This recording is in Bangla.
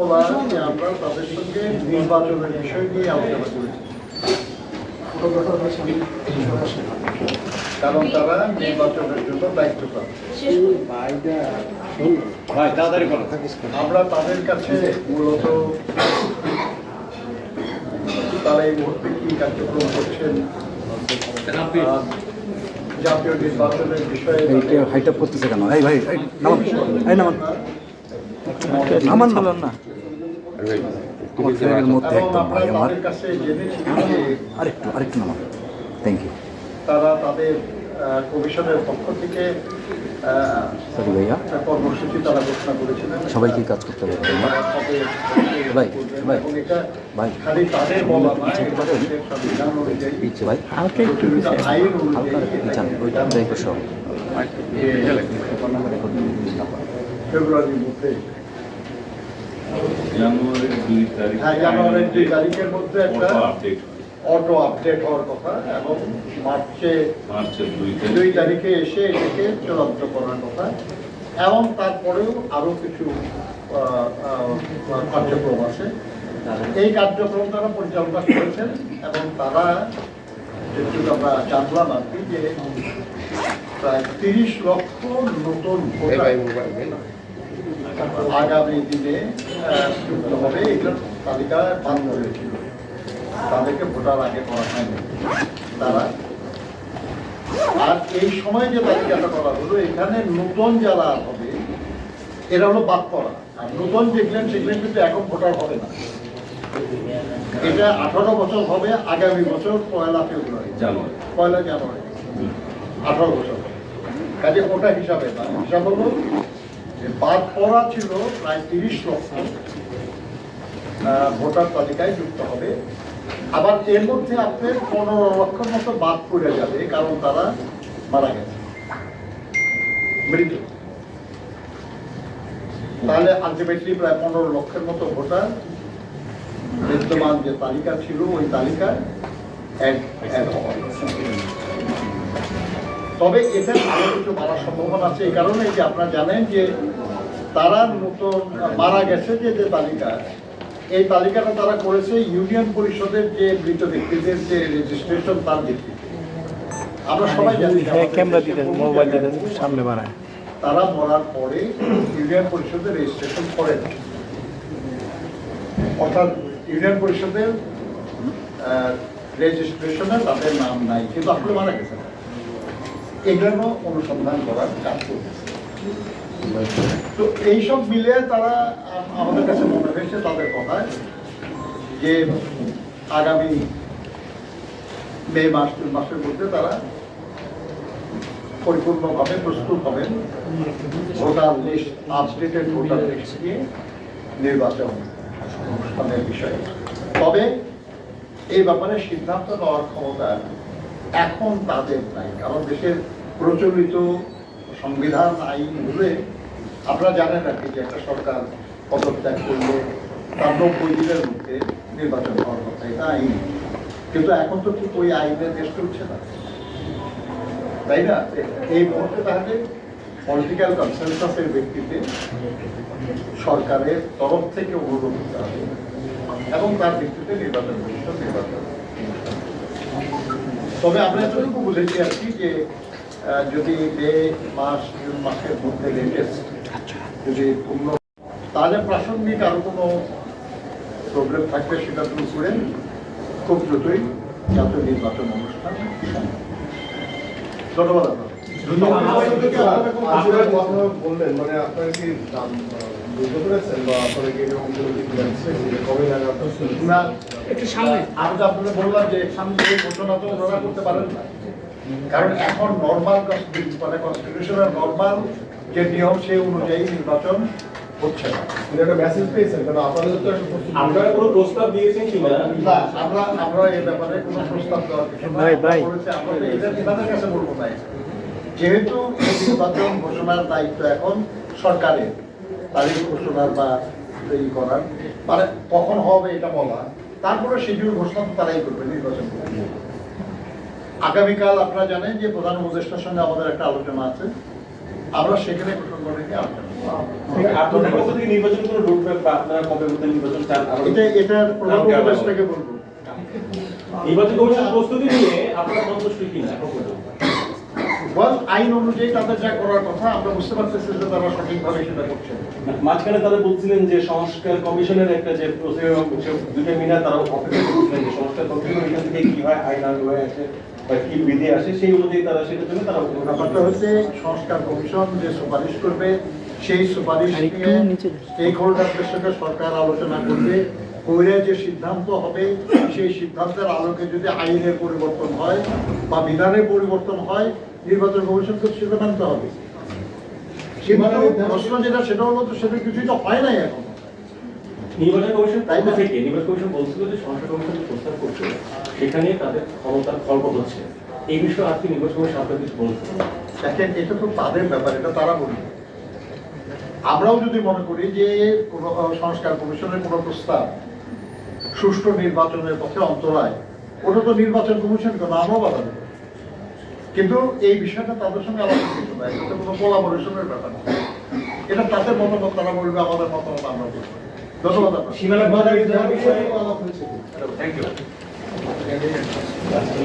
আমরা তাদের সঙ্গে নির্বাচনের বিষয় নিয়ে আলোচনা করেছি কারণ তারা নির্বাচনের জন্য আমরা তাদের কাছে মূলত তারা এই মুহূর্তে কি কার্যক্রম করছেন জাতীয় নির্বাচনের বিষয়ে হাইট করতেছে কেন? এই ভাই নামান নামান। নামান না। আমার মধ্যে একদম ভাই আমার আরেকটু আরেকটু থ্যাংক ইউ তারা তাদের আহ, কমিশনের পক্ষ থেকে সরি ভাইয়া। কর্মসূচি তারা ঘোষণা করেছিলেন। সবাইকেই কাজ করতে হবে ভাই, ভাই, ভাই। খালি তাদের বলা হালকা একটু হালকা পিছান ওইটা ফেব্রুয়ারির মধ্যে। জানুয়ারির দুই তারিখ হ্যাঁ জানুয়ারির দুই তারিখের মধ্যে একটা আপডেট অটো আপডেট হওয়ার কথা এবং মার্চে মার্চের দুই দুই তারিখে এসে এটাকে চূড়ান্ত করার কথা। এবং তারপরেও আরও কিছু আহ, আহ, কার্যক্রম আছে। এই কার্যক্রম তারা পরিচালনা করেছেন এবং তারা যেটুকু আমরা জানলাম আর কি যে প্রায় তিরিশ লক্ষ নতুন ভোটার আগামী দিনে যুক্ত হবে এটার তালিকা বাদ রয়েছিল তাদেরকে ভোটার আগে করা হয়নি। তারা আর এই সময় যে তালিকাটা করা হলো এখানে নতুন যারা হবে এরা হলো বাদ পড়া। আর নতুন যেগুলেন সেগুলেন কিন্তু এখন ভোটার হবে না। এটা আঠারো বছর হবে আগামী বছর পয়লা ফেব্রুয়ারি। জানুয়ারি। পয়লা জানুয়ারি। আঠারো বছর কাজে ওটা হিসাবে না। হিসাব হলো যে বাদ পড়া ছিল প্রায় তিরিশ লক্ষ ভোটার তালিকায় যুক্ত হবে। আবার এর মধ্যে আপনার পনেরো লক্ষের মতো বাদ পড়ে যাবে, কারণ তারা মারা গেছে। তাহলে আলটিমেটলি প্রায় পনেরো লক্ষের মতো ভোটার বিদ্যমান যে তালিকা ছিল, ওই add- add হওয়া। তবে এতে আরও কিছু বাড়ার সম্ভাবনা আছে। এই কারণে যে আপনারা জানেন যে তারা নতুন মারা গেছে যে যে তালিকা এই তালিকাটা তারা করেছে ইউনিয়ন পরিষদের যে মৃত ব্যক্তিদের যে রেজিস্ট্রেশন তার ভিত্তিতে। আমরা সবাই জানি ক্যামেরা দিতে মোবাইল দিতে সামনে বাড়ায়। তারা মরার পরে ইউনিয়ন পরিষদের রেজিস্ট্রেশন করে। না অর্থাৎ ইউনিয়ন পরিষদের রেজিস্ট্রেশনে তাদের নাম নাই কিন্তু আসলে মারা গেছে। না। এগুলো অনুসন্ধান করার কাজ করতেছে। তো এইসব মিলে তারা আমাদের কাছে মনে হয়েছে তাদের কথায় যে আগামী মে মাস মাসের মধ্যে তারা পরিপূর্ণভাবে প্রস্তুত হবেন voter list updated voter list নিয়ে নির্বাচন অনুষ্ঠানের বিষয়ে। তবে এই ব্যাপারে সিদ্ধান্ত নেওয়ার ক্ষমতা এখন তাদের নাই, কারণ দেশের প্রচলিত সংবিধান, আইন হলে আপনারা জানেন আর কি যে একটা সরকার পদত্যাগ করলে তার নব্বই দিনের মধ্যে নির্বাচন হওয়ার কথা, এটা আইন। কিন্তু এখন তো ঠিক ওই আইনের দেশ চলছে না। তাই না? এই মুহূর্তে তাহলে পলিটিক্যাল কনসেনসাসের ভিত্তিতে সরকারের তরফ থেকে অনুরোধ করতে হবে এবং তার ভিত্তিতে নির্বাচন কমিশন নির্বাচন তবে আমরা এতটুকু বুঝেছি আর কি যে যদি মে মাস জুন মাসের মধ্যে লেটেস্ট যদি পূর্ণ তাহলে প্রাসঙ্গিক আরও কোনো প্রবলেম থাকলে সেটা দূর করে খুব দ্রুতই জাতীয় নির্বাচন অনুষ্ঠান ধন্যবাদ আপনারা বললেন? মানে আপনারা কি বুঝতে পেরেছেন বা আপনারা কি এরকম কবে একটু সামনে। আমি তো আপনাকে বললাম যে সামনে এই তো ওনারা করতে পারেন না। কারণ এখন নর্মাল মানে কনস্টিটিউশনের নর্মাল যে নিয়ম সেই অনুযায়ী নির্বাচন হচ্ছে না। কিন্তু একটা মেসেজ পেয়েছেন কারণ আপনাদের তো আপনারা কোনো প্রস্তাব দিয়েছেন কিনা না আমরা আমরা এই ব্যাপারে কোনো প্রস্তাব দেওয়ার কিছু ভাই, ভাই। আমরা বলেছি, এটা বিভাগের কাছে বলব যেহেতু নির্বাচন ঘোষণার দায়িত্ব এখন সরকারের তারিখ ঘোষণার বা এই করার। মানে কখন হবে এটা বলা তারপরে শিডিউল ঘোষণা তো তারাই করবে নির্বাচন করবে। আগামীকাল আপনারা জানেন যে প্রধান উপদেষ্টার সঙ্গে আমাদের একটা আলোচনা আছে। আমরা সেখানে প্রসঙ্গ নিয়ে আলোচনা নির্বাচন আইন অনুযায়ী তাদের যা করার কথা আমরা বুঝতে পারতেছি যে তারা সঠিকভাবে সেটা করছে। মাঝখানে তারা বলছিলেন যে সংস্কার কমিশনের একটা যে প্রসিডিউর দুটো মিনা তারা অপেক্ষা করছিলেন যে সংস্কার কমিশন এখান থেকে কি হয় আইন হয়ে আসে বা কি বিধি আসে সেই অনুযায়ী তারা সেটার জন্য তারা ব্যাপারটা হচ্ছে সংস্কার কমিশন যে সুপারিশ করবে সেই সুপারিশ নিয়ে স্টেক হোল্ডারদের সাথে সরকার আলোচনা করবে। করে যে সিদ্ধান্ত হবে সেই সিদ্ধান্তের আলোকে যদি আইনের পরিবর্তন হয় বা বিধানের পরিবর্তন হয় নির্বাচন কমিশনকে সেটা মানতে হবে। প্রশ্ন যেটা সেটা হলো তো সেটা কিছুই তো হয় নাই এখন। নির্বাচন কমিশন তাই তাই না? থেকে? নির্বাচন কমিশন বলছিল যে সংস্কার কমিশন প্রস্তাব করছে সেখানে তাদের ক্ষমতার খর্ব হচ্ছে এই বিষয়ে আজকে নির্বাচন কমিশন আপনার কিছু বলছে দেখেন এটা তো তাদের ব্যাপার এটা তারা বলবে। আমরাও যদি মনে করি যে কোনো সংস্কার কমিশনের কোনো প্রস্তাব সুষ্ঠু নির্বাচনের পথে অন্তরায়। ওটা তো নির্বাচন কমিশন কেন আমরাও বাধা দেবো। কিন্তু এই বিষয়টা তাদের সঙ্গে আলাদা কিছু না এটা কোনো কোলাবোরেশনের ব্যাপার না। এটা তাদের মতামত তারা বলবে আমাদের মতামত আমরা বলব। ধন্যবাদ আপনার সীমানা থ্যাংক ইউ